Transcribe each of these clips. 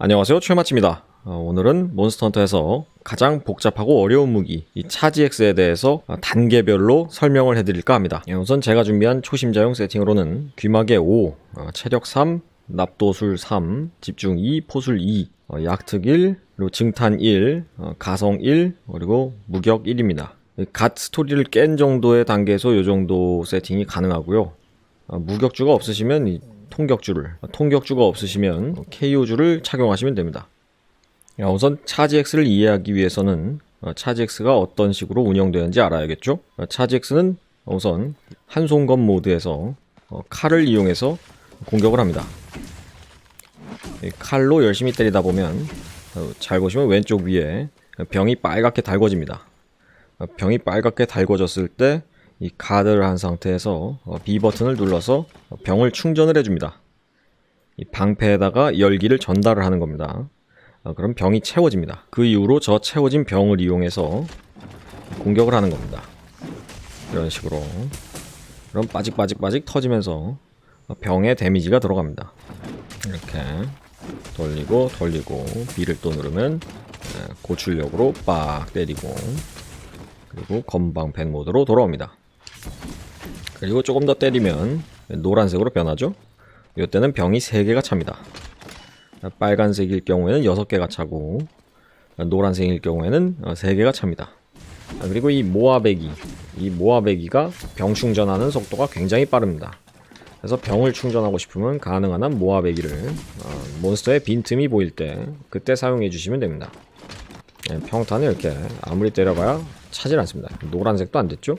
안녕하세요. 최마치입니다. 어, 오늘은 몬스터헌터에서 가장 복잡하고 어려운 무기 이 차지X에 대해서 어, 단계별로 설명을 해드릴까 합니다. 예, 우선 제가 준비한 초심자용 세팅으로는 귀마개 5, 어, 체력 3, 납도술 3, 집중 2, 포술 2, 어, 약특 1, 그리고 증탄 1, 어, 가성 1, 그리고 무격 1입니다. 갓 스토리를 깬 정도의 단계에서 이 정도 세팅이 가능하고요. 어, 무격주가 없으시면 이 통격주를 통격주가 없으시면 KO주를 착용하시면 됩니다. 야, 우선 차지X를 이해하기 위해서는 어, 차지X가 어떤 식으로 운영되는지 알아야겠죠? 어, 차지X는 우선 한손검 모드에서 어, 칼을 이용해서 공격을 합니다. 이 칼로 열심히 때리다 보면 어, 잘 보시면 왼쪽 위에 병이 빨갛게 달궈집니다. 어, 병이 빨갛게 달궈졌을 때 이 가드를 한 상태에서 어, B 버튼을 눌러서 병을 충전을 해줍니다. 이 방패에다가 열기를 전달을 하는 겁니다. 어, 그럼 병이 채워집니다. 그 이후로 저 채워진 병을 이용해서 공격을 하는 겁니다. 이런 식으로. 그럼 빠직빠직빠직 터지면서 병에 데미지가 들어갑니다. 이렇게 돌리고 돌리고 B를 또 누르면 예, 고출력으로 빡 때리고 그리고 건방 밴 모드로 돌아옵니다. 그리고 조금 더 때리면 노란색으로 변하죠. 이때는 병이 3개가 찹니다. 빨간색일 경우에는 6개가 차고 노란색일 경우에는 3개가 찹니다. 아, 그리고 이 모아배기 이 모아배기가 병 충전하는 속도가 굉장히 빠릅니다. 그래서 병을 충전하고 싶으면 가능한 한 모아배기를 어, 몬스터의 빈틈이 보일 때 그때 사용해 주시면 됩니다. 예, 평탄은 이렇게 아무리 때려봐야 차질 않습니다. 노란색도 안 됐죠?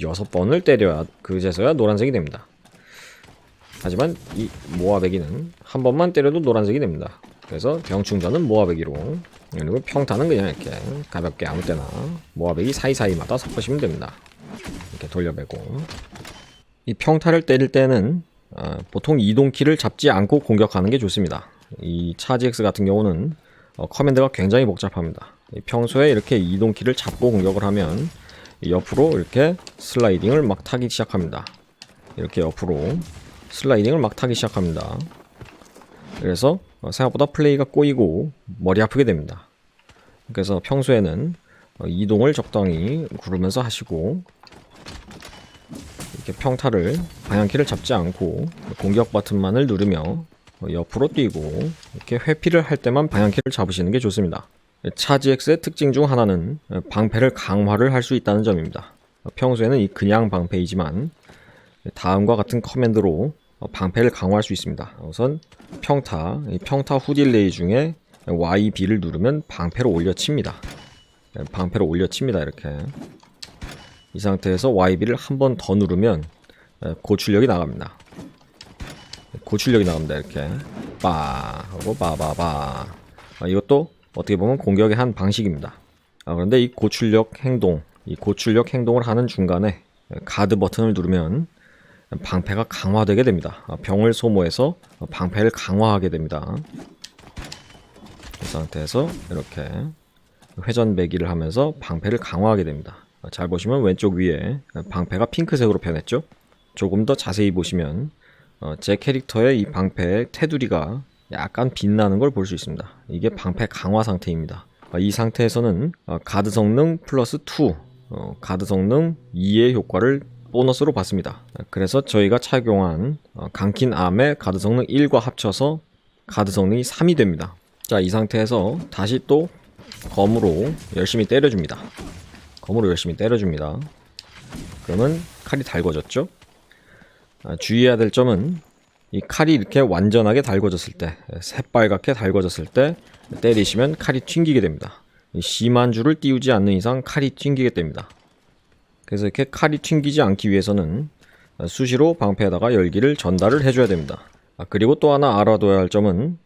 여섯 번을 때려야 그제서야 노란색이 됩니다. 하지만 이 모아배기는 한 번만 때려도 노란색이 됩니다. 그래서 병충전은 모아배기로 그리고 평탄은 그냥 이렇게 가볍게 아무 때나 모아배기 사이사이마다 섞으시면 됩니다. 이렇게 돌려배고 이 평타를 때릴 때는 어, 보통 이동키를 잡지 않고 공격하는 게 좋습니다. 이 차지X 같은 경우는 어, 커맨드가 굉장히 복잡합니다. 이 평소에 이렇게 이동키를 잡고 공격을 하면 옆으로 이렇게 슬라이딩을 막 타기 시작합니다. 이렇게 옆으로 슬라이딩을 막 타기 시작합니다. 그래서 어, 생각보다 플레이가 꼬이고 머리 아프게 됩니다. 그래서 평소에는 어, 이동을 적당히 구르면서 하시고 이렇게 평타를 방향키를 잡지 않고 공격 버튼만을 누르며 어, 옆으로 뛰고 이렇게 회피를 할 때만 방향키를 잡으시는 게 좋습니다. 차지X의 특징 중 하나는 방패를 강화를 할 수 있다는 점입니다. 평소에는 이 그냥 방패이지만 다음과 같은 커맨드로 방패를 강화할 수 있습니다. 우선 평타, 이 평타 후딜레이 중에 YB를 누르면 방패를 올려칩니다. 방패를 올려칩니다. 이렇게 이 상태에서 YB를 한 번 더 누르면 고출력이 나갑니다. 고출력이 나갑니다. 이렇게 빠 하고 바바바 이것도 어떻게 보면 공격의 한 방식입니다. 아, 그런데 이 고출력 행동, 이 고출력 행동을 하는 중간에 가드 버튼을 누르면 방패가 강화되게 됩니다. 아, 병을 소모해서 방패를 강화하게 됩니다. 이 상태에서 이렇게 회전 배기를 하면서 방패를 강화하게 됩니다. 아, 잘 보시면 왼쪽 위에 방패가 핑크색으로 변했죠? 조금 더 자세히 보시면 어, 제 캐릭터의 이 방패의 테두리가 약간 빛나는 걸 볼 수 있습니다. 이게 방패 강화 상태입니다. 어, 이 상태에서는 어, 가드 성능 플러스 2, 어, 가드 성능 2의 효과를 보너스로 받습니다. 그래서 저희가 착용한 강킨 암의 가드 성능 1과 합쳐서 가드 성능이 3이 됩니다. 자, 이 상태에서 다시 또 검으로 열심히 때려줍니다. 검으로 열심히 때려줍니다. 그러면 칼이 달궈졌죠? 아, 주의해야 될 점은 이 칼이 이렇게 완전하게 달궈졌을 때, 새빨갛게 달궈졌을 때 때리시면 칼이 튕기게 됩니다. 심한 줄을 띄우지 않는 이상 칼이 튕기게 됩니다. 그래서 이렇게 칼이 튕기지 않기 위해서는 수시로 방패에다가 열기를 전달을 해줘야 됩니다. 아, 그리고 또 하나 알아둬야 할 점은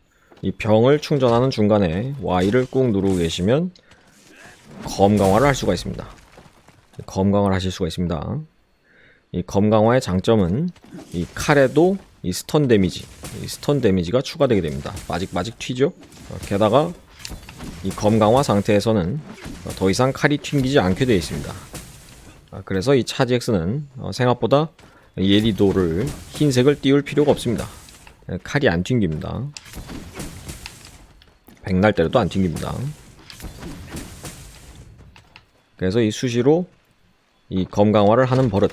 이 병을 충전하는 중간에 Y를 꾹 누르고 계시면 검 강화를 할 수가 있습니다. 검 강화를 하실 수가 있습니다. 이 검 강화의 장점은 이 칼에도 이 스턴 데미지, 이 스턴 데미지가 추가되게 됩니다. 빠직빠직 튀죠? 어, 게다가 이 검 강화 상태에서는 더 이상 칼이 튕기지 않게 되어 있습니다. 아, 그래서 이 차지X는 어, 생각보다 예리도를 흰색을 띄울 필요가 없습니다. 칼이 안 튕깁니다. 백날 때려도 안 튕깁니다. 그래서 이 수시로 이 검강화를 하는 버릇,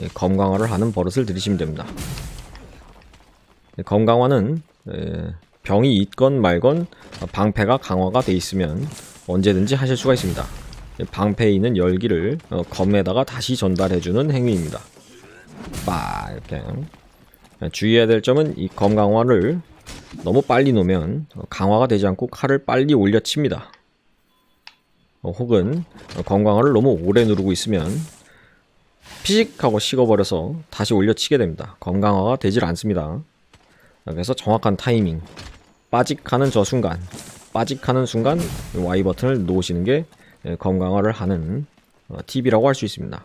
이 검강화를 하는 버릇을 들이시면 됩니다. 이 검강화는 에, 병이 있건 말건 방패가 강화가 돼 있으면 언제든지 하실 수가 있습니다. 이 방패에 있는 열기를 어, 검에다가 다시 전달해주는 행위입니다. 빠 이렇게 주의해야 될 점은 이 검 강화를 너무 빨리 놓으면 어, 강화가 되지 않고 칼을 빨리 올려칩니다. 어, 혹은 어, 검 강화를 너무 오래 누르고 있으면 피식하고 식어버려서 다시 올려치게 됩니다. 검 강화가 되질 않습니다. 그래서 정확한 타이밍 빠직하는 저 순간 빠직하는 순간 이 Y 버튼을 놓으시는 게 예, 검 강화를 하는 어, 팁이라고 할 수 있습니다.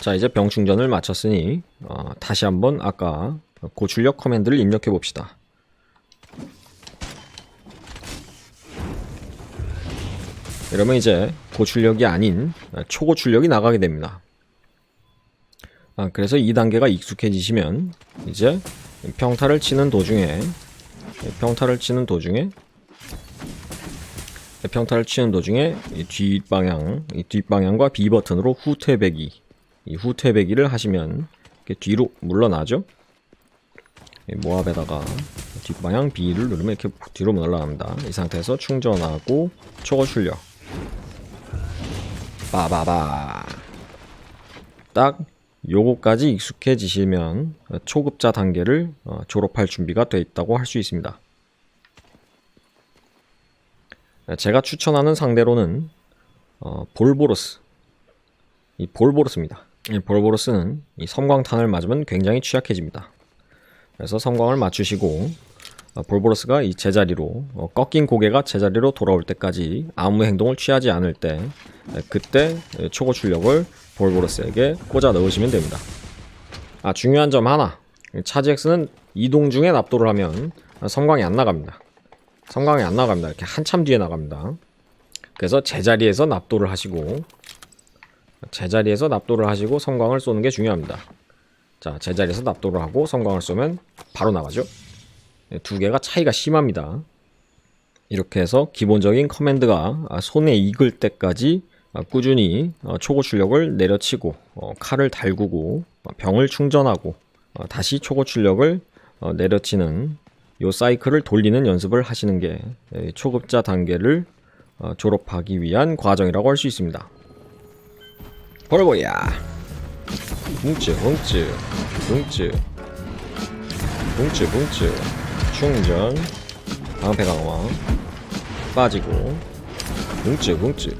자 이제 병 충전을 마쳤으니 어, 다시 한번 아까 고출력 커맨드를 입력해 봅시다. 이러면 이제 고출력이 아닌 초고출력이 나가게 됩니다. 아, 그래서 이 단계가 익숙해지시면 이제 평타를 치는 도중에 평타를 치는 도중에 평타를 치는 도중에 이 뒷방향, 이 뒷방향과 B 버튼으로 후퇴배기, 이 후퇴배기를 하시면 이렇게 뒤로 물러나죠. 이 모압에다가 뒷방향 B를 누르면 이렇게 뒤로 올라갑니다. 이 상태에서 충전하고 초고 출력. 빠바바. 딱 요거까지 익숙해지시면 초급자 단계를 어, 졸업할 준비가 돼 있다고 할 수 있습니다. 제가 추천하는 상대로는 어, 볼보로스 이 볼보로스입니다. 이 볼보로스는 이 섬광탄을 맞으면 굉장히 취약해집니다. 그래서 섬광을 맞추시고 어, 볼보로스가 이 제자리로 어, 꺾인 고개가 제자리로 돌아올 때까지 아무 행동을 취하지 않을 때 에, 그때 에, 초고 출력을 볼보로스에게 꽂아 넣으시면 됩니다. 아 중요한 점 하나 차지엑스는 이동 중에 납도를 하면 섬광이 안 나갑니다. 성광이 안 나갑니다. 이렇게 한참 뒤에 나갑니다. 그래서 제자리에서 납도를 하시고 제자리에서 납도를 하시고 성광을 쏘는 게 중요합니다. 자, 제자리에서 납도를 하고 성광을 쏘면 바로 나가죠. 네, 두 개가 차이가 심합니다. 이렇게 해서 기본적인 커맨드가 손에 익을 때까지 꾸준히 초고 출력을 내려치고 어, 칼을 달구고 병을 충전하고 어, 다시 초고 출력을 어, 내려치는 요 사이클을 돌리는 연습을 하시는 게 초급자 단계를 어, 졸업하기 위한 과정이라고 할 수 있습니다. 벌보야 뭉츠 뭉츠 뭉츠 뭉츠 뭉츠 충전. 방패 강화. 빠지고. 뭉츠 뭉츠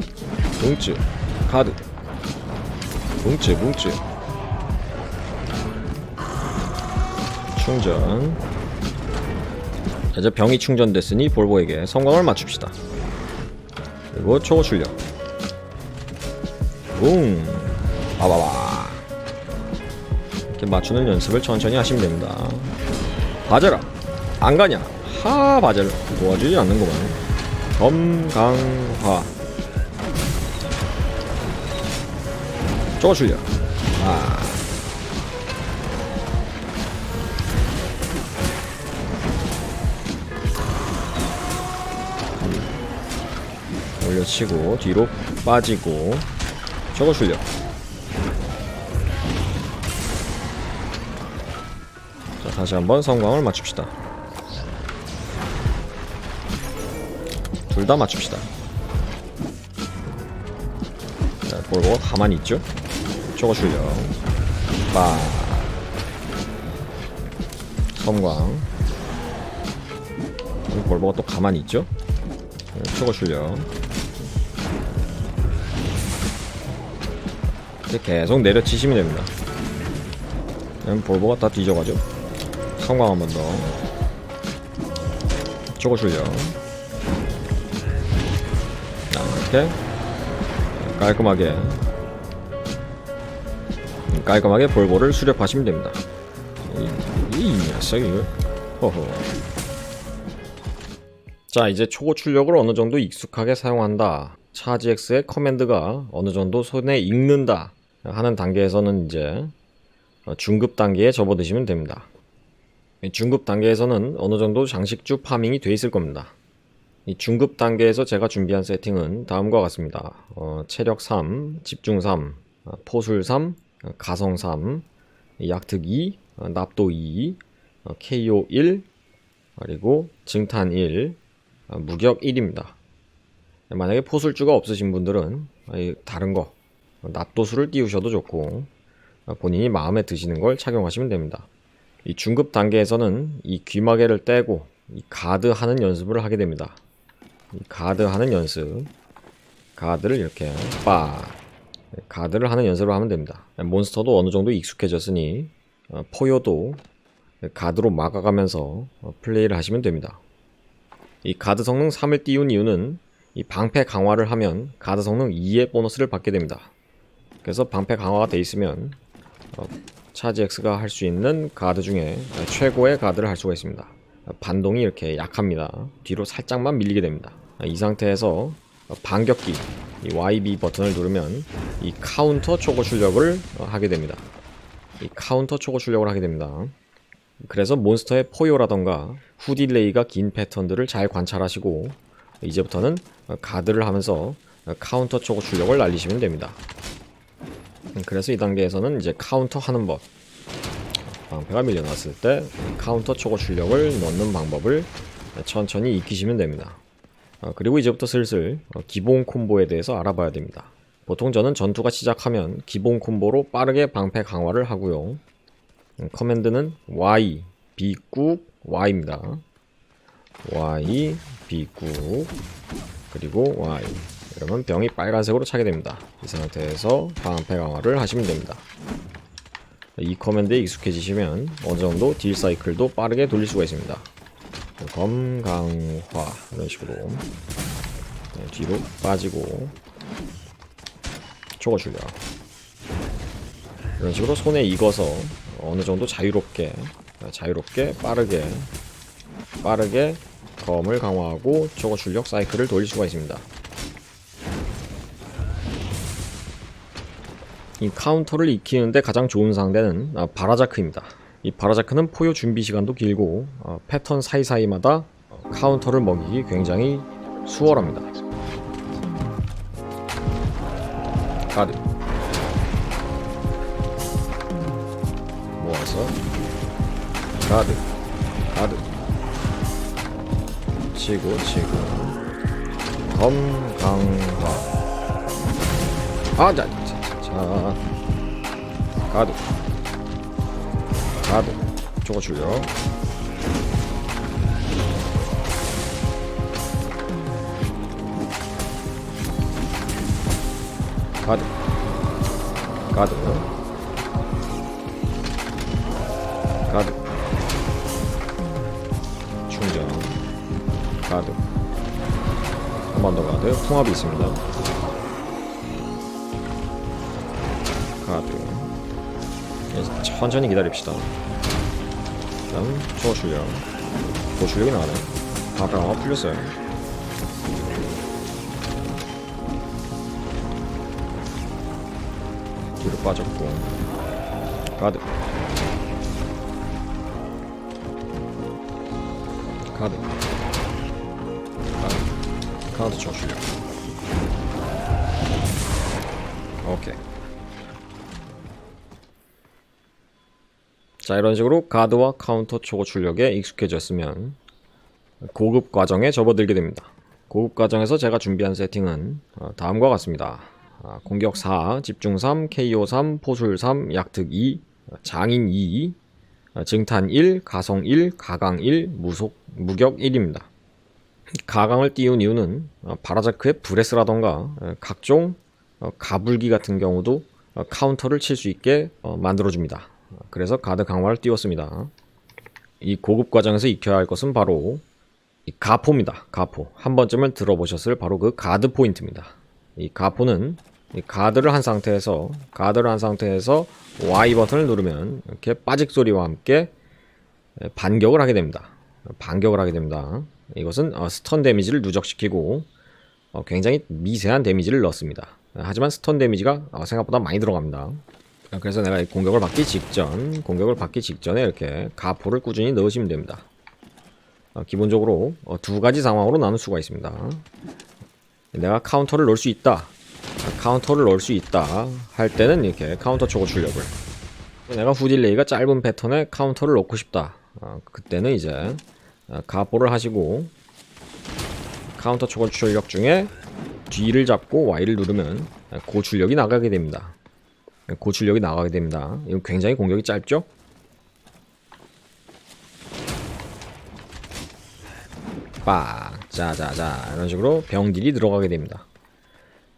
뭉츠 카드 뭉츠 뭉츠 충전 자, 이제 병이 충전됐으니 볼보에게 성광을 맞춥시다. 그리고 초고 출력. 붕! 봐봐봐. 이렇게 맞추는 연습을 천천히 하시면 됩니다. 바젤아! 안 가냐? 하, 바젤. 도와주지 않는구만. 검강화. 초고 출력. 아. 올려치고 뒤로 빠지고 저거 출력 자 다시 한번 성광을 맞춥시다 둘 다 맞춥시다 자 볼보가 가만히 있죠 저거 출력 빠 성광 볼보가 또 가만히 있죠 저거 출력 이렇게 계속 내려치시면 됩니다. 볼보가 다 뒤져가죠. 성광 한 번 더. 초고 출력. 자, 이렇게 깔끔하게 깔끔하게 볼보를 수렵하시면 됩니다. 이, 이 녀석 이거. 허허. 자, 이제 초고 출력을 어느 정도 익숙하게 사용한다. 차지X의 커맨드가 어느 정도 손에 익는다. 하는 단계에서는 이제 중급 단계에 접어드시면 됩니다. 중급 단계에서는 어느 정도 장식주 파밍이 돼 있을 겁니다. 이 중급 단계에서 제가 준비한 세팅은 다음과 같습니다. 어, 체력 3, 집중 3, 어, 포술 3, 어, 가성 3, 약특 2, 어, 납도 2, 어, KO 1, 그리고 증탄 1, 어, 무격 1입니다. 만약에 포술주가 없으신 분들은 다른 거 어, 납도수를 띄우셔도 좋고 어, 본인이 마음에 드시는 걸 착용하시면 됩니다. 이 중급 단계에서는 이 귀마개를 떼고 이 가드 하는 연습을 하게 됩니다. 이 가드 하는 연습, 가드를 이렇게 빠 가드를 하는 연습을 하면 됩니다. 몬스터도 어느 정도 익숙해졌으니 어, 포효도 가드로 막아가면서 어, 플레이를 하시면 됩니다. 이 가드 성능 3을 띄운 이유는 이 방패 강화를 하면 가드 성능 2의 보너스를 받게 됩니다. 그래서 방패 강화가 돼 있으면 어, 차지엑스가 할 수 있는 가드 중에 최고의 가드를 할 수가 있습니다. 반동이 이렇게 약합니다. 뒤로 살짝만 밀리게 됩니다. 이 상태에서 반격기 이 YB 버튼을 누르면 이 카운터 초고 출력을 어, 하게 됩니다. 이 카운터 초고 출력을 하게 됩니다. 그래서 몬스터의 포효라던가 후딜레이가 긴 패턴들을 잘 관찰하시고 이제부터는 가드를 하면서 카운터 초고 출력을 날리시면 됩니다. 그래서 이 단계에서는 이제 카운터 하는 법 방패가 밀려났을 때 카운터 초고 출력을 넣는 방법을 천천히 익히시면 됩니다. 어, 그리고 이제부터 슬슬 어, 기본 콤보에 대해서 알아봐야 됩니다. 보통 저는 전투가 시작하면 기본 콤보로 빠르게 방패 강화를 하고요. 음, 커맨드는 Y, B 꾹, Y입니다. Y, B 꾹, 그리고 Y. 이러면 병이 빨간색으로 차게 됩니다. 이 상태에서 방패 강화를 하시면 됩니다. 이 커맨드에 익숙해지시면 어느 정도 딜 사이클도 빠르게 돌릴 수가 있습니다. 검강화 이런 식으로 네, 뒤로 빠지고 초거 줄려 이런 식으로 손에 익어서 어느 정도 자유롭게 자유롭게 빠르게 빠르게 검을 강화하고 초거 출력 사이클을 돌릴 수가 있습니다. 이 카운터를 익히는데 가장 좋은 상대는 아, 바라자크입니다. 이 바라자크는 포효 준비 시간도 길고 어, 패턴 사이사이마다 어, 카운터를 먹이기 굉장히 수월합니다. 가드. 모아서 가드. 가드. 치고 치고. 검강화 아자 자, 자. 가드 가드 저거 줄여 가드. 가드. 가드. 충전. 가드. 한 번 더 가드. 통합이 있습니다. 가드. 네, 천천히 기다립시다. 다음 초어 출력 뭐 출력이 나네. 아까 아마 풀렸어요. 뒤로 빠졌고. 가드. 가드. 가드. 카드 초어 출력 오케이 자 이런 식으로 가드와 카운터 초고 출력에 익숙해졌으면 고급 과정에 접어들게 됩니다. 고급 과정에서 제가 준비한 세팅은 어, 다음과 같습니다. 아, 공격 4, 집중 3, KO 3, 포술 3, 약특 2, 장인 2, 어, 증탄 1, 가성 1, 가강 1, 무속, 무격 1입니다. 가강을 띄운 이유는 어, 바라자크의 브레스라던가 어, 각종 어, 가불기 같은 경우도 어, 카운터를 칠 수 있게 어, 만들어줍니다. 그래서 가드 강화를 띄웠습니다. 이 고급 과정에서 익혀야 할 것은 바로 이 가포입니다. 가포. 한 번쯤은 들어보셨을 바로 그 가드 포인트입니다. 이 가포는 이 가드를 한 상태에서 가드를 한 상태에서 Y 버튼을 누르면 이렇게 빠직 소리와 함께 반격을 하게 됩니다. 반격을 하게 됩니다. 이것은 어, 스턴 데미지를 누적시키고 어, 굉장히 미세한 데미지를 넣습니다. 하지만 스턴 데미지가 어, 생각보다 많이 들어갑니다. 아, 그래서 내가 이 공격을 받기 직전, 공격을 받기 직전에 이렇게 가포를 꾸준히 넣으시면 됩니다. 어, 기본적으로 어, 두 가지 상황으로 나눌 수가 있습니다. 내가 카운터를 넣을 수 있다. 아, 카운터를 넣을 수 있다. 할 때는 이렇게 카운터 초고 출력을. 내가 후딜레이가 짧은 패턴에 카운터를 넣고 싶다. 어, 그때는 이제 어, 가포를 하시고 카운터 초고 출력 중에 D를 잡고 Y를 누르면 고 출력이 나가게 됩니다. 고출력이 나가게 됩니다. 이건 굉장히 공격이 짧죠? 빡, 짜자자 이런 식으로 병딜이 들어가게 됩니다.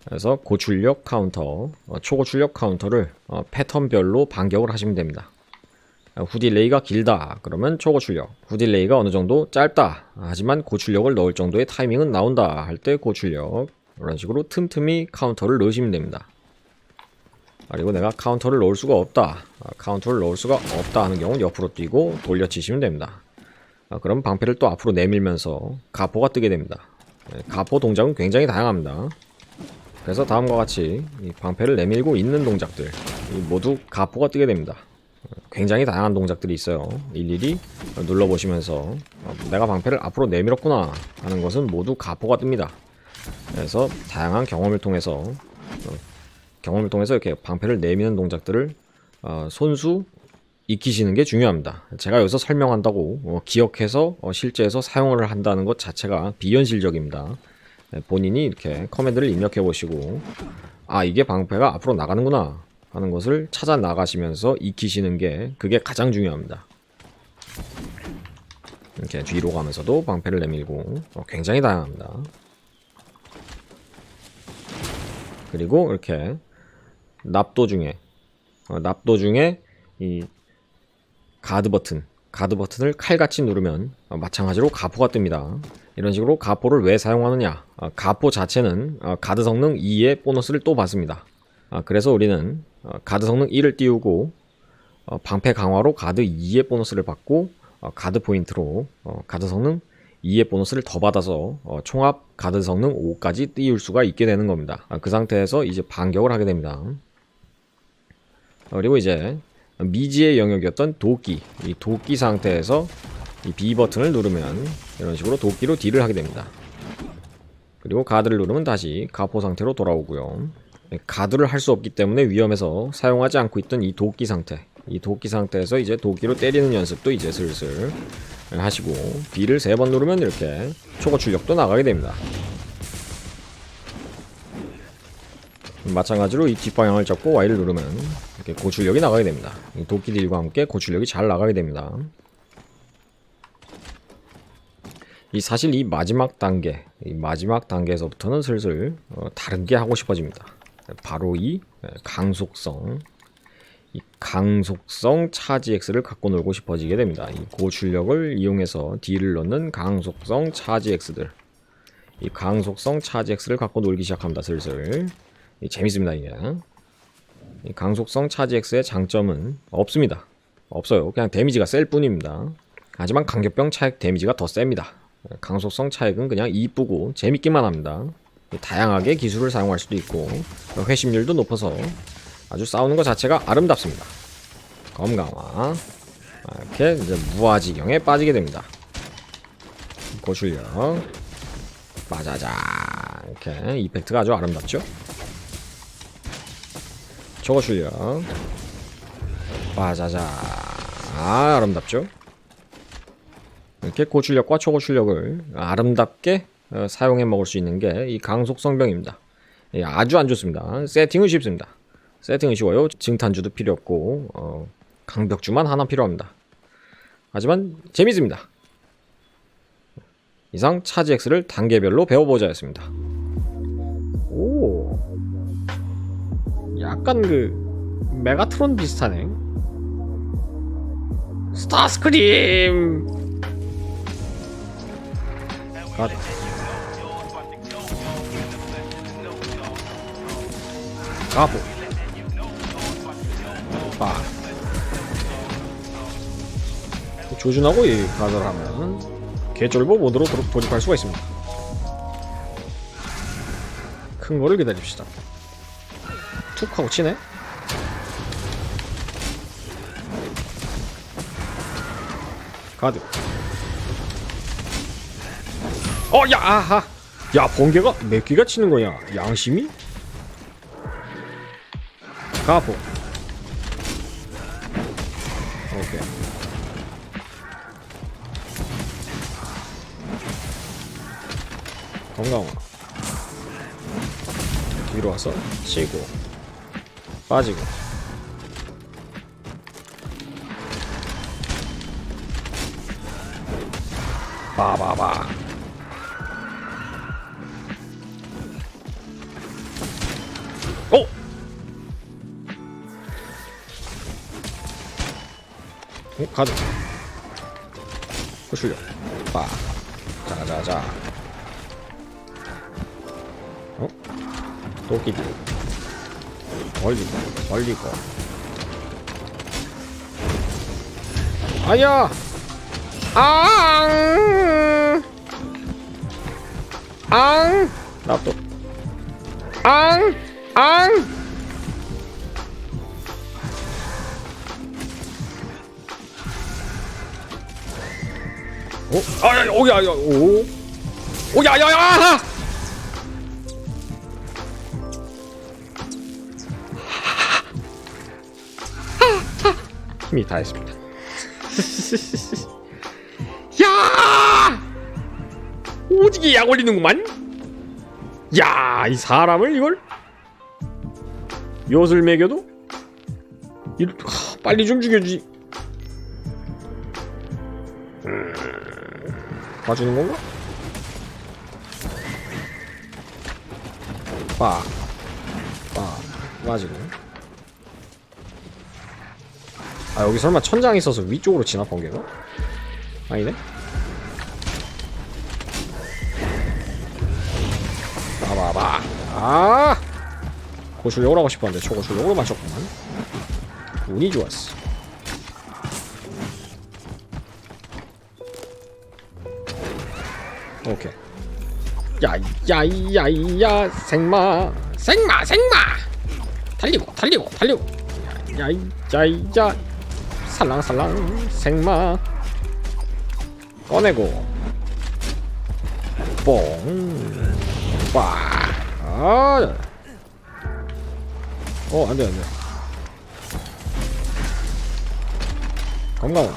그래서 고출력 카운터, 어, 초고출력 카운터를 어, 패턴별로 반격을 하시면 됩니다. 어, 후딜레이가 길다 그러면 초고출력, 후딜레이가 어느 정도 짧다 하지만 고출력을 넣을 정도의 타이밍은 나온다 할 때 고출력 이런 식으로 틈틈이 카운터를 넣으시면 됩니다. 그리고 내가 카운터를 넣을 수가 없다. 아, 카운터를 넣을 수가 없다 하는 경우는 옆으로 뛰고 돌려치시면 됩니다. 아, 그럼 방패를 또 앞으로 내밀면서 가포가 뜨게 됩니다. 네, 가포 동작은 굉장히 다양합니다. 그래서 다음과 같이 이 방패를 내밀고 있는 동작들 이 모두 가포가 뜨게 됩니다. 어, 굉장히 다양한 동작들이 있어요. 일일이 눌러보시면서 어, 내가 방패를 앞으로 내밀었구나 하는 것은 모두 가포가 뜹니다. 그래서 다양한 경험을 통해서 어, 경험을 통해서 이렇게 방패를 내미는 동작들을 어, 손수 익히시는 게 중요합니다. 제가 여기서 설명한다고 어, 기억해서 어, 실제에서 사용을 한다는 것 자체가 비현실적입니다. 네, 본인이 이렇게 커맨드를 입력해 보시고 아 이게 방패가 앞으로 나가는구나 하는 것을 찾아 나가시면서 익히시는 게 그게 가장 중요합니다. 이렇게 뒤로 가면서도 방패를 내밀고 어, 굉장히 다양합니다. 그리고 이렇게 납도 중에 어, 납도 중에 이 가드 버튼 가드 버튼을 칼같이 누르면 어, 마찬가지로 가포가 뜹니다 이런 식으로 가포를 왜 사용하느냐 어, 가포 자체는 어, 가드 성능 2의 보너스를 또 받습니다 아, 그래서 우리는 어, 가드 성능 1을 띄우고 어, 방패 강화로 가드 2의 보너스를 받고 어, 가드 포인트로 어, 가드 성능 2의 보너스를 더 받아서 어, 총합 가드 성능 5까지 띄울 수가 있게 되는 겁니다. 아, 그 상태에서 이제 반격을 하게 됩니다. 어, 그리고 이제 미지의 영역이었던 도끼, 이 도끼 상태에서 이 B 버튼을 누르면 이런 식으로 도끼로 딜을 하게 됩니다. 그리고 가드를 누르면 다시 가포 상태로 돌아오고요. 가드를 할 수 없기 때문에 위험해서 사용하지 않고 있던 이 도끼 상태, 이 도끼 상태에서 이제 도끼로 때리는 연습도 이제 슬슬 하시고 B를 세 번 누르면 이렇게 초고 출력도 나가게 됩니다. 마찬가지로 이 뒷방향을 잡고 Y를 누르면 이렇게 고출력이 나가게 됩니다. 이 도끼 딜과 함께 고출력이 잘 나가게 됩니다. 이 사실 이 마지막 단계, 이 마지막 단계에서부터는 슬슬 어, 다른 게 하고 싶어집니다. 바로 이 강속성, 이 강속성 차지 X를 갖고 놀고 싶어지게 됩니다. 이 고출력을 이용해서 D를 넣는 강속성 차지 X들, 이 강속성 차지 X를 갖고 놀기 시작합니다. 슬슬 이 재밌습니다 이게. 이 강속성 차지 X의 장점은 없습니다. 없어요. 그냥 데미지가 셀 뿐입니다. 하지만 강격병 차액 데미지가 더 셉니다. 강속성 차액은 그냥 이쁘고 재밌기만 합니다. 다양하게 기술을 사용할 수도 있고 회심률도 높아서 아주 싸우는 것 자체가 아름답습니다. 검강화 이렇게 이제 무아지경에 빠지게 됩니다. 고출력 빠자자 이렇게 이펙트가 아주 아름답죠. 초고출력 빠자자 아 아름답죠. 이렇게 고출력과 초고출력을 아름답게 어, 사용해 먹을 수 있는 게 이 강속 성병입니다. 예, 아주 안 좋습니다. 세팅은 쉽습니다. 세팅은 쉬워요. 증탄주도 필요 없고 어, 강벽주만 하나 필요합니다. 하지만 재밌습니다. 이상 차지 X를 단계별로 배워보자 했습니다. 약간 그 메가트론 비슷하네. 스타스크림. 가자. 가보. 빠. 조준하고 이 가드를 하면 개쫄보 모드로 도- 돌입할 수가 있습니다. 큰 거를 기다립시다. 툭 하고 치네? 가드 어! 야! 아하! 야 번개가 몇 개가 치는 거야? 양심이? 가보 오케이 건강화 뒤로 와서 치고 빠지고. 빠바바 오! 오 가자. 호출력. 빠 자자자. 어? 도끼리 멀리고 멀리고 아야 앙! 앙! 나또 앙! 앙! 오, 아, 야, 오, 야, 야, 오, 오, 야, 야, 야! 힘이 다 했습니다. 야! 오지게 약 올리는구만. 야, 이 사람을 이걸 엿을 먹여도 이 하, 빨리 좀 죽여주지. 음, 봐주는 건가? 빠, 빠, 빠지고. 아 여기 설마 천장이 있어서 위쪽으로 지나 번개가? 아니네? 봐봐봐. 아! 고출력으로 하고 싶었는데 초고출력으로 맞췄구만. 운이 좋았어. 오케이. 야야야야 생마 생마 생마! 달리고 달리고 달리고. 야야야 살랑살랑 생마. 꺼내고. 뽕 빠 아. 어 안돼 안돼. 건강원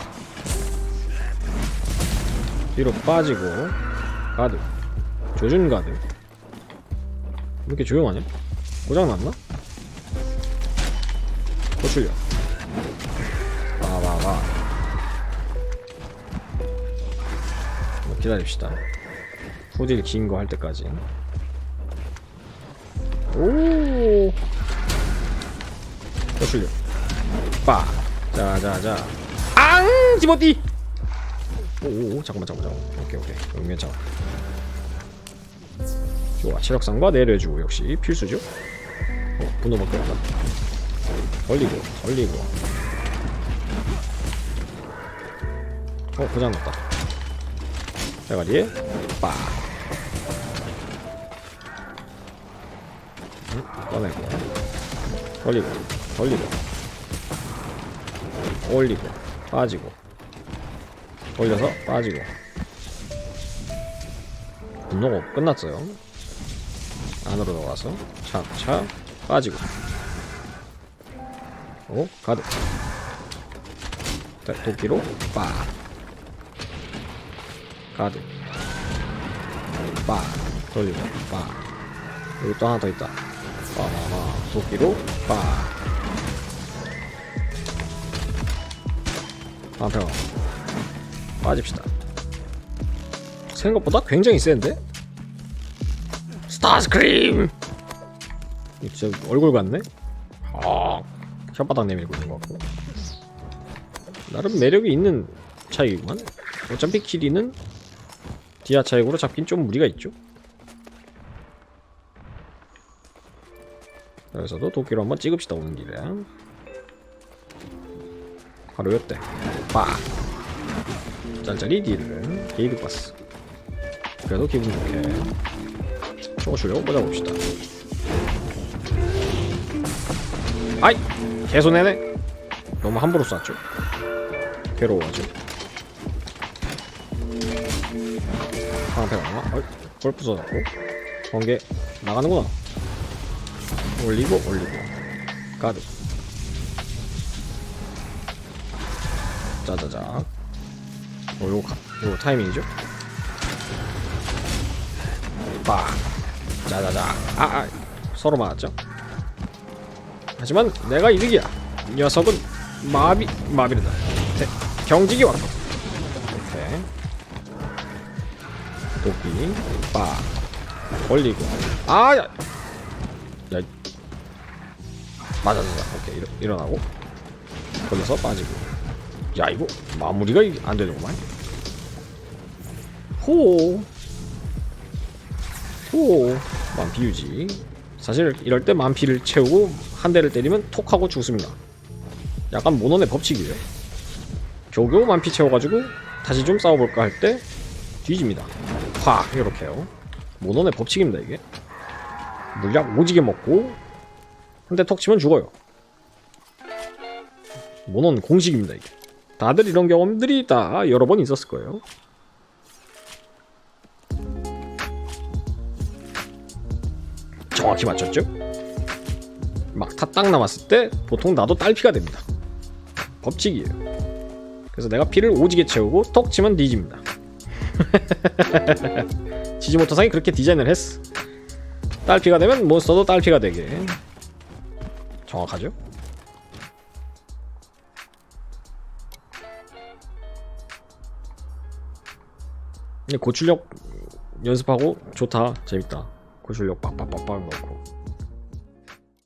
뒤로 빠지고. 가드. 조준 가드. 왜 이렇게 조용하냐? 고장났나? 고출력 와와와 뭐 기다립시다. 후딜 긴 거 할 때까지. 오! 고출력. 빠. 자자자. 앙! 집어띠! 오오 잠깐만 잠깐만 잠깐만. 오케이 오케이. 그럼 괜찮아. 좋아. 체력상과 내려주고 역시 필수죠? 어 분노밖에 없다. 걸리고 걸리고 어 고장났다. 대가리에 빠 응? 꺼내고. 걸리고 걸리고. 올리고 빠지고. 올려서 빠지고. 분노가 끝났어요. 안으로 들어가서 차차 빠지고. 오 가드. 자, 도끼로 빠 가드 빠. 돌리고 빠. 여기 또 하나 더 있다. 빠바바 도끼로 빠. 한평 빠집시다. 생각보다 굉장히 센데? 스타스크림! 진짜 얼굴 같네? 아, 혓바닥 내밀고 있는 것 같고. 나름 매력이 있는 차이구만. 어차피 키리는 디아 차익으로 잡긴 좀 무리가 있죠. 그래서도 도끼로 한번 찍읍시다 오는 길에. 바로 요때. 빠 짤짤이 딜을 게이드 봤어. 그래도 기분 좋게. 저거 주려고 꽂아봅시다. 아이! 개손해네. 너무 함부로 쐈죠. 괴로워하죠 방패가 나가? 어이, 걸 부서졌고. 번개 나가는구나. 올리고 올리고. 가드. 짜자자 어 요거 가, 요거 타이밍이죠? 빡. 짜자자 아, 아 서로 맞았죠? 하지만 내가 이득이야. 이 녀석은 마비 마비르다. 대, 경직이 왔고 도끼 빡 걸리고. 아야. 야. 맞아 오케이 일어, 일어나고. 걸려서 빠지고. 야 이거 마무리가 안 되는구만. 호. 호, 만피 유지. 사실 이럴 때 만피를 채우고 한 대를 때리면 톡 하고 죽습니다. 약간 모논의 법칙이에요. 겨우겨우 만피 채워가지고 다시 좀 싸워볼까 할 때 뒤집니다. 팍 이렇게요. 모논의 법칙입니다 이게. 물약 오지게 먹고 한대톡 치면 죽어요. 모논 공식입니다 이게. 다들 이런 경험들이 다 여러 번 있었을 거예요. 정확히 맞췄죠? 막 타 딱 남았을 때 보통 나도 딸피가 됩니다. 법칙이에요. 그래서 내가 피를 오지게 채우고 톡 치면 뒤집니다. 지지모토상이 그렇게 디자인을 했어. 딸피가 되면 몬스터도 딸피가 되게. 정확하죠? 고출력 연습하고 좋다 재밌다 고출력 빡빡빡빡 넣고